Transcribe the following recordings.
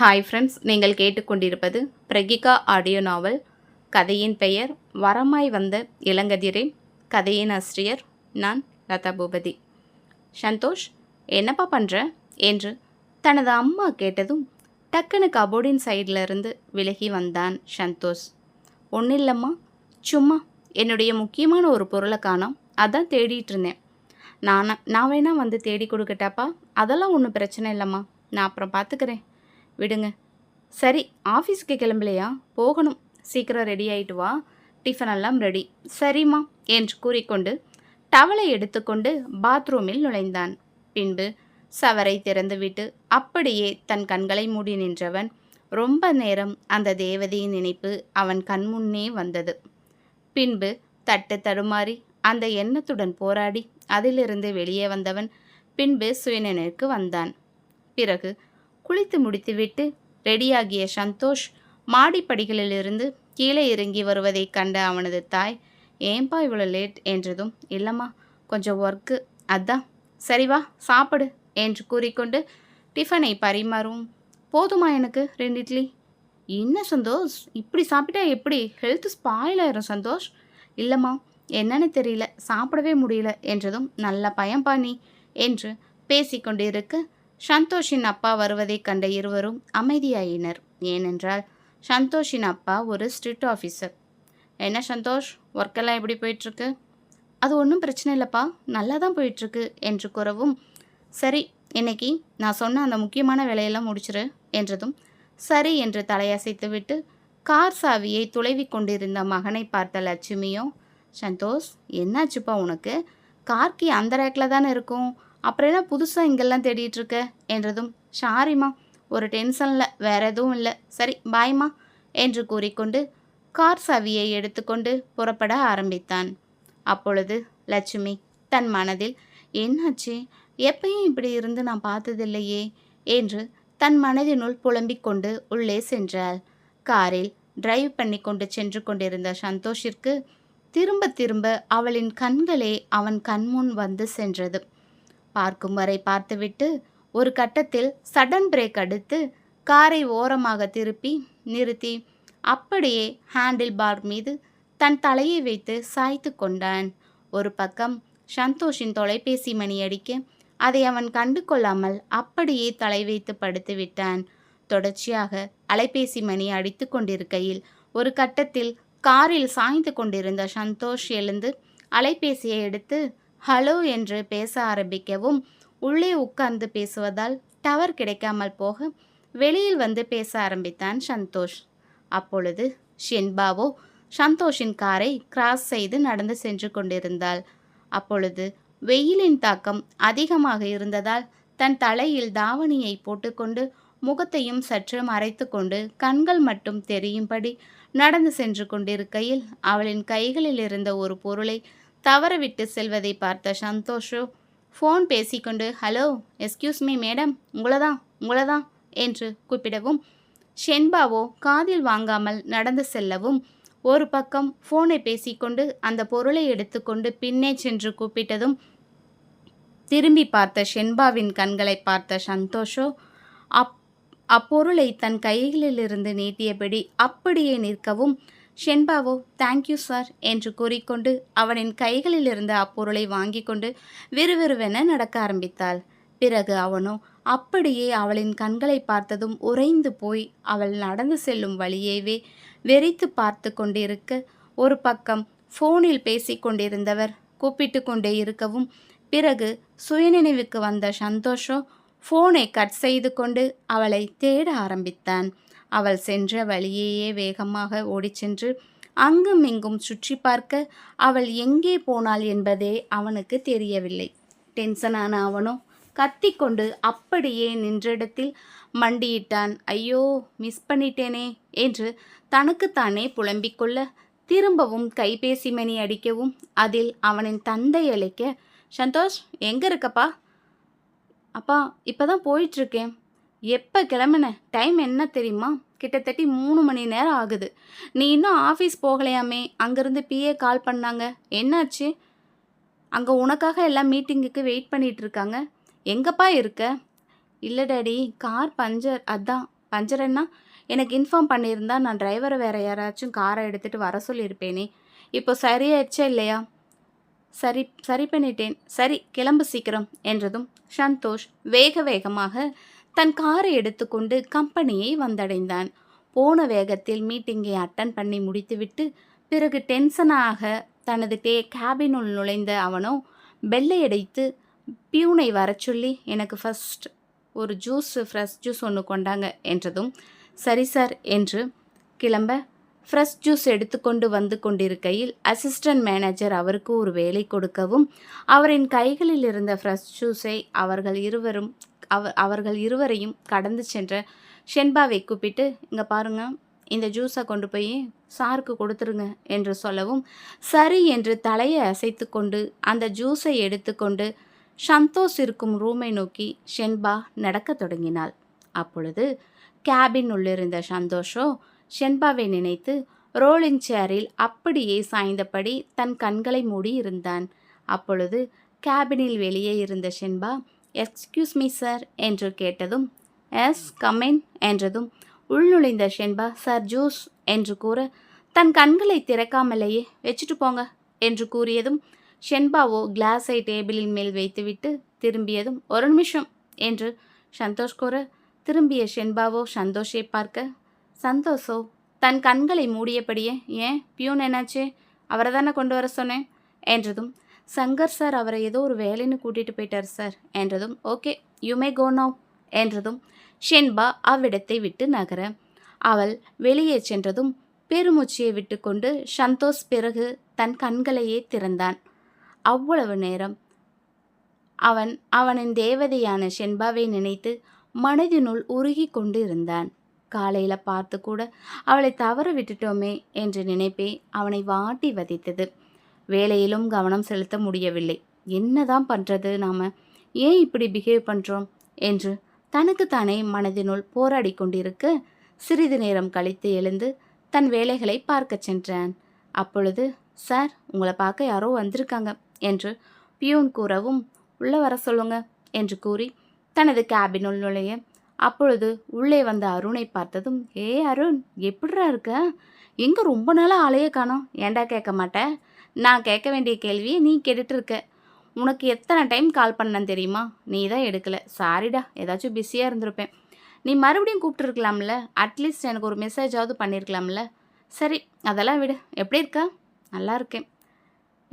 Hi friends நீங்கள் கேட்டுக்கொண்டிருப்பது பிரகிகா audio நாவல் கதையின் பெயர் வரமாய் வந்த இளங்கதிரேன் கதையின் ஆசிரியர் நான் லதா பூபதி. சந்தோஷ் என்னப்பா பண்ணுற என்று தனது அம்மா கேட்டதும் டக்குனு கபோர்டின் சைடில் இருந்து விலகி வந்தான் சந்தோஷ். ஒன்றும் இல்லைம்மா சும்மா என்னுடைய முக்கியமான ஒரு பொருளை காணோம். அதான் தேடிட்டு இருந்தேன். நான் நான் வேணா வந்து தேடி கொடுக்கட்டாப்பா? அதெல்லாம் ஒன்றும் பிரச்சனை இல்லைம்மா. நான் அப்புறம் பார்த்துக்கிறேன் விடுங்க. சரி ஆஃபீஸ்க்கு கிளம்பலையா? போகணும். சீக்கிரம் ரெடி ஆயிட்டு வா. டிஃபன் எல்லாம் ரெடி சரிம்மா என்று கூறிக்கொண்டு டவலை எடுத்துக்கொண்டு பாத்ரூமில் நுழைந்தான். பின்பு சவரை திறந்துவிட்டு அப்படியே தன் கண்களை மூடி நின்றவன் ரொம்ப நேரம் அந்த தேவதையின் நினைப்பு அவன் கண்முன்னே வந்தது. பின்பு தட்டு தடுமாறி அந்த எண்ணத்துடன் போராடி அதிலிருந்து வெளியே வந்தவன் பின்பு சுயநினைவுக்கு வந்தான். பிறகு குளித்து முடித்துவிட்டு ரெடியாகிய சந்தோஷ் மாடிப்படிகளிலிருந்து கீழே இறங்கி வருவதைக் கண்ட அவனது தாய் ஏன்பா இவ்வளோ லேட்? என்றதும் இல்லைம்மா கொஞ்சம் ஒர்க்கு அதான். சரி வா சாப்பிடு என்று கூறிக்கொண்டு டிஃபனை பரிமாறும். போதுமா எனக்கு ரெண்டு இட்லி? என்ன சந்தோஷ்? இப்படி சாப்பிட்டா எப்படி? ஹெல்த் ஸ்பாயில் ஆயிரும் சந்தோஷ். இல்லைம்மா என்னன்னு தெரியல சாப்பிடவே முடியல என்றதும் நல்ல பயம்பா நீ என்று பேசிக்கொண்டிருக்க சந்தோஷின் அப்பா வருவதைக் கண்ட இருவரும் அமைதியாயினர். ஏனென்றால் சந்தோஷின் அப்பா ஒரு ஸ்ட்ரிக்ட் ஆஃபீஸர். என்ன சந்தோஷ் ஒர்க்கெல்லாம் எப்படி போயிட்டுருக்கு? அது ஒன்றும் பிரச்சனை இல்லைப்பா நல்லா தான் போயிட்டுருக்கு என்று கூறவும் சரி இன்னைக்கு நான் சொன்ன அந்த முக்கியமான வேலையெல்லாம் முடிச்சிரு என்றதும் சரி என்று தலையசைத்துவிட்டு கார் சாவியை துளைவி கொண்டிருந்த மகனை பார்த்த லட்சுமியோ சந்தோஷ் என்னாச்சுப்பா உனக்கு? கார்க்கி அந்த ரேக்கில் தானே இருக்கும்? அப்புறம் என்ன புதுசாக இங்கெல்லாம் தேடிட்டுருக்க? என்றதும் சாரிம்மா ஒரு டென்ஷனில் வேற எதுவும் இல்லை. சரி பாய்மா என்று கூறிக்கொண்டு கார் சாவியை எடுத்துக்கொண்டு புறப்பட ஆரம்பித்தான். அப்பொழுது லட்சுமி தன் மனதில் என்னாச்சு? எப்பயும் இப்படி இருந்து நான் பார்த்ததில்லையே என்று தன் மனதினுள் புலம்பிக் கொண்டு உள்ளே சென்றாள். காரில் டிரைவ் பண்ணி கொண்டு சென்று கொண்டிருந்த சந்தோஷிற்கு திரும்ப திரும்ப அவளின் கண்களே அவன் கண்முன் வந்து சென்றது. பார்க்கும் வரை பார்த்துவிட்டு ஒரு கட்டத்தில் சடன் பிரேக் அடித்து காரை ஓரமாக திருப்பி நிறுத்தி அப்படியே ஹேண்டில் பார் மீது தன் தலையை வைத்து சாய்த்து கொண்டான். ஒரு பக்கம் சந்தோஷின் தொலைபேசி மணி அடிக்க அதை அவன் கண்டு கொள்ளாமல் அப்படியே தலை வைத்து படுத்து விட்டான். தொடர்ச்சியாக அலைபேசி மணி அடித்து கொண்டிருக்கையில் ஒரு கட்டத்தில் காரில் சாய்ந்து கொண்டிருந்த சந்தோஷ் எழுந்து அலைபேசியை எடுத்து ஹலோ என்று பேச ஆரம்பிக்கவும் உள்ளே உட்கார்ந்து பேசுவதால் டவர் கிடைக்காமல் போக வெளியில் வந்து பேச ஆரம்பித்தான் சந்தோஷ். அப்பொழுது ஷென்பாவோ சந்தோஷின் காரை கிராஸ் செய்து நடந்து சென்று கொண்டிருந்தாள். அப்பொழுது வெயிலின் தாக்கம் அதிகமாக இருந்ததால் தன் தலையில் தாவணியை போட்டுக்கொண்டு முகத்தையும் சற்று மறைத்து கொண்டு கண்கள் மட்டும் தெரியும்படி நடந்து சென்று கொண்டிருக்கையில் அவளின் கைகளில் இருந்த ஒரு பொருளை தவறவிட்டு செல்வதை பார்த்த சந்தோஷோ ஃபோன் பேசிக்கொண்டு ஹலோ எஸ்கியூஸ் மீ மேடம் உங்களை தான் உங்களை தான் என்று கூப்பிடவும் ஷென்பாவோ காதில் வாங்காமல் நடந்து செல்லவும் ஒரு பக்கம் ஃபோனை பேசிக்கொண்டு அந்த பொருளை எடுத்துக்கொண்டு பின்னே சென்று கூப்பிட்டதும் திரும்பி பார்த்த ஷென்பாவின் கண்களை பார்த்த சந்தோஷோ அப் அப்பொருளை தன் கைகளிலிருந்து நீட்டியபடி அப்படியே நிற்கவும் ஷென்பாவோ தேங்க்யூ சார் என்று கூறிக்கொண்டு அவனின் கைகளில் இருந்த அப்பொருளை வாங்கி கொண்டு விறுவிறுவென நடக்க ஆரம்பித்தாள். பிறகு அவனோ அப்படியே அவளின் கண்களை பார்த்ததும் உறைந்து போய் அவள் நடந்து செல்லும் வழியேவே வெறித்து பார்த்து கொண்டிருக்க ஒரு பக்கம் ஃபோனில் பேசிக்கொண்டிருந்தவர் கூப்பிட்டு கொண்டே இருக்கவும் பிறகு சுயநினைவுக்கு வந்த சந்தோஷோ ஃபோனை கட் செய்து கொண்டு அவளை தேட ஆரம்பித்தான். அவள் சென்ற வழியேயே வேகமாக ஓடிச்சென்று அங்கும் இங்கும் சுற்றி பார்க்க அவள் எங்கே போனாள் என்பதே அவனுக்கு தெரியவில்லை. டென்ஷனான அவனோ கத்திக்கொண்டு அப்படியே நின்றிடத்தில் மண்டியிட்டான். ஐயோ மிஸ் பண்ணிட்டேனே என்று தனக்குத்தானே புலம்பிக்கொள்ள திரும்பவும் கைபேசி மணி அடிக்கவும் அதில் அவனின் தந்தை அழைக்க சந்தோஷ் எங்கே இருக்கப்பா? அப்பா இப்போ தான் போயிட்டுருக்கேன். எப்போ கிளம்புன? டைம் என்ன தெரியுமா? கிட்டத்தட்ட மூணு மணி நேரம் ஆகுது. நீ இன்னும் ஆஃபீஸ் போகலையாமே? அங்கேருந்து பிஏ கால் பண்ணாங்க. என்னாச்சு? அங்கே உனக்காக எல்லாம் மீட்டிங்குக்கு வெயிட் பண்ணிகிட்டு இருக்காங்க. எங்கப்பா இருக்க? இல்லை டாடி கார் பஞ்சர். அதான். பஞ்சர்னா எனக்கு இன்ஃபார்ம் பண்ணியிருந்தா நான் டிரைவரை வேறு யாராச்சும் காரை எடுத்துகிட்டு வர சொல்லியிருப்பேனே. இப்போ சரியாயிடுச்சா இல்லையா? சரி சரி பண்ணிட்டேன். சரி கிளம்பு சீக்கிரம் என்றதும் சந்தோஷ் வேக வேகமாக தன் காரை எடுத்துக்கொண்டு கம்பெனியை வந்தடைந்தான். போன வேகத்தில் மீட்டிங்கை அட்டன் பண்ணி முடித்துவிட்டு பிறகு டென்ஷனாக தனது டே கேபினுள் நுழைந்த அவனோ பெல்லை அடைத்து பியூனை வர சொல்லி எனக்கு ஃபர்ஸ்ட் ஒரு ஜூஸ் ஃப்ரெஷ் ஜூஸ் ஒன்று கொண்டாங்க என்றதும் சரி சார் என்று கிளம்ப ஃப்ரெஷ் ஜூஸ் எடுத்துக்கொண்டு வந்து கொண்டிருக்கையில் அசிஸ்டன்ட் மேனேஜர் அவருக்கு ஒரு வேலை கொடுக்கவும் அவரின் கைகளில் இருந்த ஃப்ரெஷ் ஜூஸை அவர்கள் இருவரும் அவ அவர்கள் இருவரையும் கடந்து சென்ற ஷென்பாவை கூப்பிட்டு இங்கே பாருங்க இந்த ஜூஸை கொண்டு போய் சாருக்கு கொடுத்துருங்க என்று சொல்லவும் சரி என்று தலையை அசைத்து கொண்டு அந்த ஜூஸை எடுத்துக்கொண்டு சந்தோஷ் இருக்கும் ரூமை நோக்கி ஷென்பா நடக்கத் தொடங்கினாள். அப்பொழுது கேபின் உள்ளிருந்த சந்தோஷோ ஷென்பாவை நினைத்து ரோலிங் சேரில் அப்படியே சாய்ந்தபடி தன் கண்களை மூடி இருந்தான். அப்பொழுது கேபினில் வெளியே இருந்த ஷென்பா எக்ஸ்கியூஸ் மீ சார் என்று கேட்டதும் எஸ் கமென் என்றதும் உள்நுழைந்த ஷென்பா சார் ஜூஸ் என்று கூற தன் கண்களை திறக்காமலேயே வச்சுட்டு போங்க என்று கூறியதும் ஷென்பாவோ கிளாஸை டேபிளின் மேல் வைத்துவிட்டு திரும்பியதும் ஒரு நிமிஷம் என்று சந்தோஷ் கூற திரும்பிய ஷென்பாவோ சந்தோஷை பார்க்க சந்தோஷோ தன் கண்களை மூடியபடியே ஏன்? பியூன் என்னாச்சு? அவரை தானே கொண்டு வர சொன்னேன்? என்றதும் சங்கர் சார் அவரை ஏதோ ஒரு வேலைன்னு கூட்டிகிட்டு போயிட்டார் சார். என்றதும் okay you may go now என்றதும் ஷென்பா அவ்விடத்தை விட்டு நகர. அவள் வெளியே சென்றதும் பெருமூச்சியை விட்டுக்கொண்டு சந்தோஷ் பிறகு தன் கண்களையே திறந்தான். அவ்வளவு நேரம் அவன் அவனின் தேவதையான ஷென்பாவை நினைத்து மனதினுள் உருகி கொண்டு இருந்தான். காலையில் பார்த்து கூட அவளை தவற விட்டுட்டோமே என்ற நினைப்பே அவனை வாட்டி வதைத்தது. வேலையிலும் கவனம் செலுத்த முடியவில்லை. என்னதான் பண்ணுறது நாம்? ஏன் இப்படி பிஹேவ் பண்ணுறோம் என்று தனக்குத்தானே மனதினுள் போராடி கொண்டிருக்க சிறிது நேரம் கழித்து எழுந்து தன் வேலைகளை பார்க்கச் சென்றான். அப்பொழுது சார் உங்களை பார்க்க யாரோ வந்திருக்காங்க என்று பியூன் கூறவும் உள்ளே வர சொல்லுங்க என்று கூறி தனது கேபினுள் நுழைய அப்பொழுது உள்ளே வந்த அருணை பார்த்ததும் ஏ அருண் எப்படிடா இருக்க? எங்கே ரொம்ப நாளாக ஆளையே காணோம். ஏன்டா கேட்க மாட்டேன் நான் கேட்க வேண்டிய கேள்வியை நீ கேட்டுட்டு இருக்க உனக்கு எத்தனை டைம் கால் பண்ணேன் தெரியுமா? நீ தான் எடுக்கலை. சாரிடா ஏதாச்சும் பிஸியாக இருந்திருப்பேன். நீ மறுபடியும் கூப்பிட்டுருக்கலாம்ல? அட்லீஸ்ட் எனக்கு ஒரு மெசேஜாவது பண்ணியிருக்கலாம்ல சரி அதெல்லாம் விடு. எப்படி இருக்கா? நல்லா இருக்கேன்.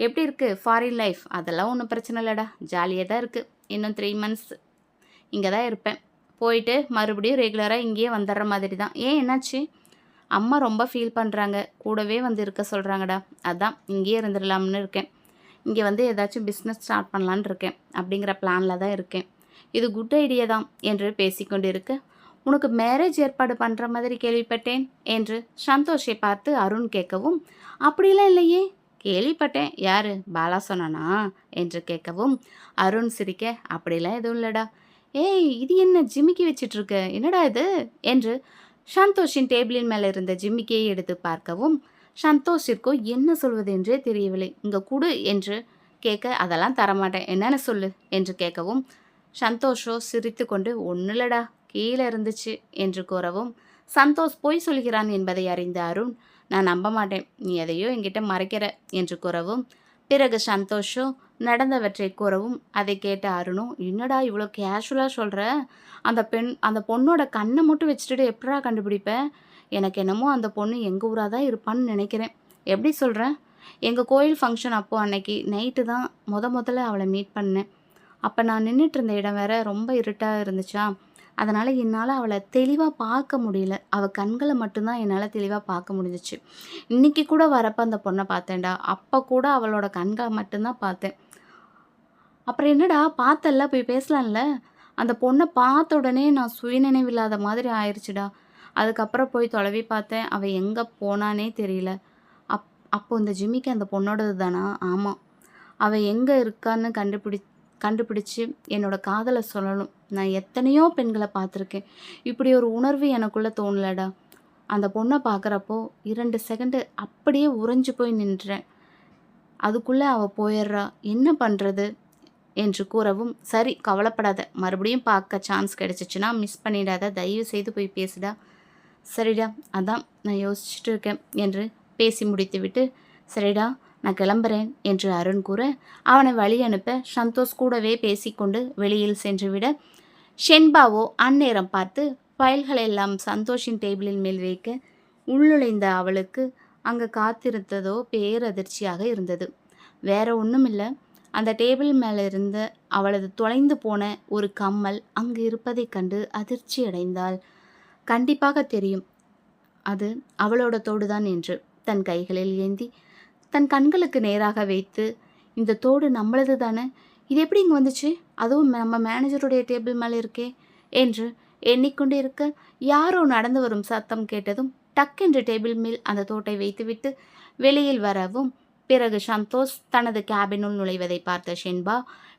எப்படி இருக்கு? ஃபாரின் லைஃப் அதெல்லாம் ஒன்றும் பிரச்சனை இல்லைடா. ஜாலியாக தான் இருக்குது இன்னும் த்ரீ மந்த்ஸ் இங்கே தான் இருப்பேன். போயிட்டு மறுபடியும் ரெகுலராக இங்கேயே வந்துடுற மாதிரி தான் ஏன் என்னாச்சு? அம்மா ரொம்ப ஃபீல் பண்ணுறாங்க கூடவே வந்து இருக்க சொல்கிறாங்கடா அதான் இங்கேயே இருந்துடலாம்னு இருக்கேன். இங்கே வந்து ஏதாச்சும் பிஸ்னஸ் ஸ்டார்ட் பண்ணலான்னு இருக்கேன். அப்படிங்கிற பிளானில் தான் இருக்கேன். இது குட் ஐடியா தான் என்று பேசிக்கொண்டிருக்க உனக்கு மேரேஜ் ஏற்பாடு பண்ணுற மாதிரி கேள்விப்பட்டேன் என்று சந்தோஷை பார்த்து அருண் கேட்கவும் அப்படிலாம் இல்லையே. கேள்விப்பட்டேன். யாரு? பாலா சொன்னானா? என்று கேட்கவும் அருண் சிரிக்க அப்படிலாம் எதுவும் இல்லைடா. ஏய் இது என்ன ஜிமிக்கி வச்சிட்டு இருக்க என்னடா இது? என்று சந்தோஷின் டேபிளின் மேலே இருந்த ஜிம்மிக்கியை எடுத்து பார்க்கவும் சந்தோஷிற்கோ என்ன சொல்வது என்றே தெரியவில்லை. இங்கே குடு என்று கேட்க அதெல்லாம் தரமாட்டேன். என்னென்ன சொல்லு என்று கேட்கவும் சந்தோஷோ சிரித்து கொண்டு ஒன்றுலடா கீழே இருந்துச்சு என்று கூறவும் சந்தோஷ் பொய் சொல்கிறான் என்பதை அறிந்த அருண் நான் நம்ப மாட்டேன். நீ எதையோ என்கிட்ட மறைக்கிற என்று கூறவும் பிறகு சந்தோஷோ நடந்தவற்றை கூறவும் அதை கேட்ட அருணும் என்னடா இவ்வளோ கேஷுவலாக சொல்கிற அந்த பெண் அந்த பொண்ணோட கண்ணை மட்டும் வச்சுட்டு எப்படா கண்டுபிடிப்பேன் எனக்கு என்னமோ அந்த பொண்ணு எங்கள் ஊராக தான் இருப்பான்னு நினைக்கிறேன். எப்படி சொல்கிறேன் எங்கள் கோயில் ஃபங்க்ஷன் அப்போது அன்னைக்கு நைட்டு தான் முத முதல்ல அவளை மீட் பண்ணேன். அப்போ நான் நின்றுட்டு இருந்த இடம் வேற ரொம்ப இருட்டாக இருந்துச்சா? அதனால் என்னால் அவளை தெளிவாக பார்க்க முடியல. அவள் கண்களை மட்டும்தான் என்னால் தெளிவாக பார்க்க முடிஞ்சிச்சு. இன்னைக்கு கூட வரப்போ அந்த பொண்ணை பார்த்தேன்டா. அப்போ கூட அவளோட கண்களை மட்டும்தான் பார்த்தேன். அப்புறம் என்னடா பார்த்தல்ல போய் பேசலாம்ல? அந்த பொண்ணை பார்த்த உடனே நான் சுயநினைவில்லாத மாதிரி ஆயிடுச்சுடா அதுக்கப்புறம் போய் தொலைவி பார்த்தேன். அவள் எங்கே போனானே தெரியல. அப் அப்போ இந்த ஜிம்மிக்கு அந்த பொண்ணோடது தானா? ஆமாம் அவள் எங்கே இருக்கான்னு கண்டுபிடி கண்டுபிடிச்சி என்னோட காதலை சொல்லணும். நான் எத்தனையோ பெண்களை பார்த்துருக்கேன். இப்படி ஒரு உணர்வு எனக்குள்ளே தோணலடா. அந்த பொண்ணை பார்க்குறப்போ இரண்டு செகண்டு அப்படியே உறைஞ்சு போய் நின்றேன். அதுக்குள்ளே அவள் போயிடுறா. என்ன பண்ணுறது என்று கூறவும் சரி கவலைப்படாத. மறுபடியும் பார்க்க சான்ஸ் கிடச்சிச்சுன்னா மிஸ் பண்ணிடாத. தயவு செய்து போய் பேசுடா. சரிடா அதான் நான் யோசிச்சுட்டு இருக்கேன் என்று பேசி முடித்துவிட்டு சரிடா நான் கிளம்புறேன் என்று அருண் கூற அவனை வழி அனுப்ப சந்தோஷ் கூடவே பேசிக்கொண்டு வெளியில் சென்றுவிட ஷென்பாவோ அந்நேரம் பார்த்து ஃபைல்களை எல்லாம் சந்தோஷின் டேபிளின் மேல் வைக்க உள்ளுழைந்த அவளுக்கு அங்கே காத்திருந்ததோ பேரதிர்ச்சியாக இருந்தது. வேற ஒன்றும் இல்லை அந்த டேபிள் மேலே இருந்து அவளது தொலைந்து போன ஒரு கம்மல் அங்கு இருப்பதைக் கண்டு அதிர்ச்சி அடைந்தாள். கண்டிப்பாக தெரியும். அது அவளோட தோடுதான் என்று தன் கைகளில் ஏந்தி தன் கண்களுக்கு நேராக வைத்து இந்த தோடு நம்மளது தானே இது எப்படி இங்கே வந்துச்சு? அதுவும் நம்ம மேனேஜருடைய டேபிள் மேலே இருக்கே என்று எண்ணிக்கொண்டு இருக்க யாரோ நடந்து வரும் சத்தம் கேட்டதும் டக்கென்று டேபிள் மேல் அந்த தோட்டை வைத்துவிட்டு வெளியில் வரவும் பிறகு சந்தோஷ் தனது கேபினுள் நுழைவதை பார்த்த ஷென்பா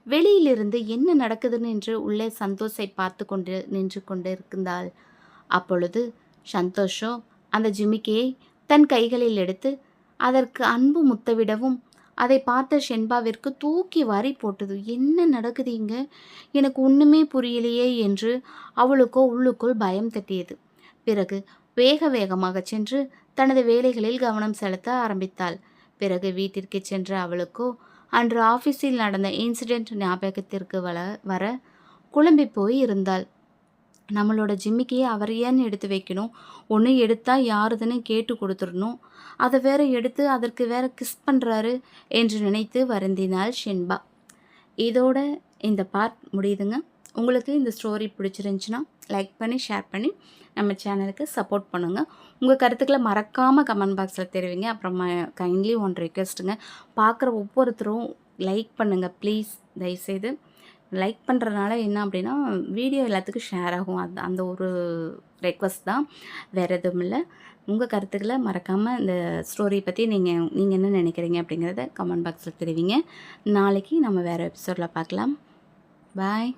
வெளியிலிருந்து என்ன நடக்குதுன்னு என்று உள்ளே சந்தோஷை பார்த்து கொண்டு நின்று கொண்டு இருந்தாள் அப்பொழுது சந்தோஷோ அந்த ஜிமிக்கியை தன் கைகளில் எடுத்து அதற்கு அன்பு முத்தவிடவும் அதை பார்த்த ஷென்பாவிற்கு தூக்கி வாரி போட்டது. என்ன நடக்குதுங்க எனக்கு ஒன்றுமே புரியலையே என்று அவளுக்கோ உள்ளுக்குள் பயம் தட்டியது. பிறகு வேக வேகமாக சென்று தனது வேலைகளில் கவனம் செலுத்த ஆரம்பித்தாள். பிறகு வீட்டிற்கு சென்ற அவளுக்கோ அன்று ஆஃபீஸில் நடந்த இன்சிடெண்ட் ஞாபகத்திற்கு வர வர குழம்பி போய் இருந்தாள். நம்மளோட ஜிம்மிக்கையே அவர் ஏன் எடுத்து வைக்கணும்? ஒன்று எடுத்தால் யாருதுன்னு கேட்டு கொடுத்துடணும். அதை வேற எடுத்து அதற்கு வேற கிஸ் பண்ணுறாரு என்று நினைத்து வருந்தினாள் ஷென்பா. இதோட இந்த பார்ட் முடியுதுங்க. உங்களுக்கு இந்த ஸ்டோரி பிடிச்சிருந்துச்சுன்னா லைக் பண்ணி ஷேர் பண்ணி நம்ம சேனலுக்கு சப்போர்ட் பண்ணுங்கள் உங்கள் கருத்துக்களை மறக்காமல் கமெண்ட் பாக்ஸில் தெரிவிங்க. அப்புறமா கைண்ட்லி ஒன் ரெக்வெஸ்ட்டுங்க பார்க்குற ஒவ்வொருத்தரும் லைக் பண்ணுங்கள் ப்ளீஸ் தயவுசெய்து. லைக் பண்ணுறதுனால என்ன அப்படின்னா வீடியோ எல்லாத்துக்கும் ஷேர் ஆகும். அது அந்த ஒரு ரெக்வஸ்ட் தான். வேறு எதுவும் இல்லை. உங்கள் கருத்துக்களை மறக்காமல் இந்த ஸ்டோரியை பற்றி நீங்கள் நீங்கள் என்ன நினைக்கிறீங்க அப்படிங்கிறத கமெண்ட் பாக்ஸில் தெரிவிங்க. நாளைக்கு நம்ம வேறு எபிசோடில் பார்க்கலாம். பாய்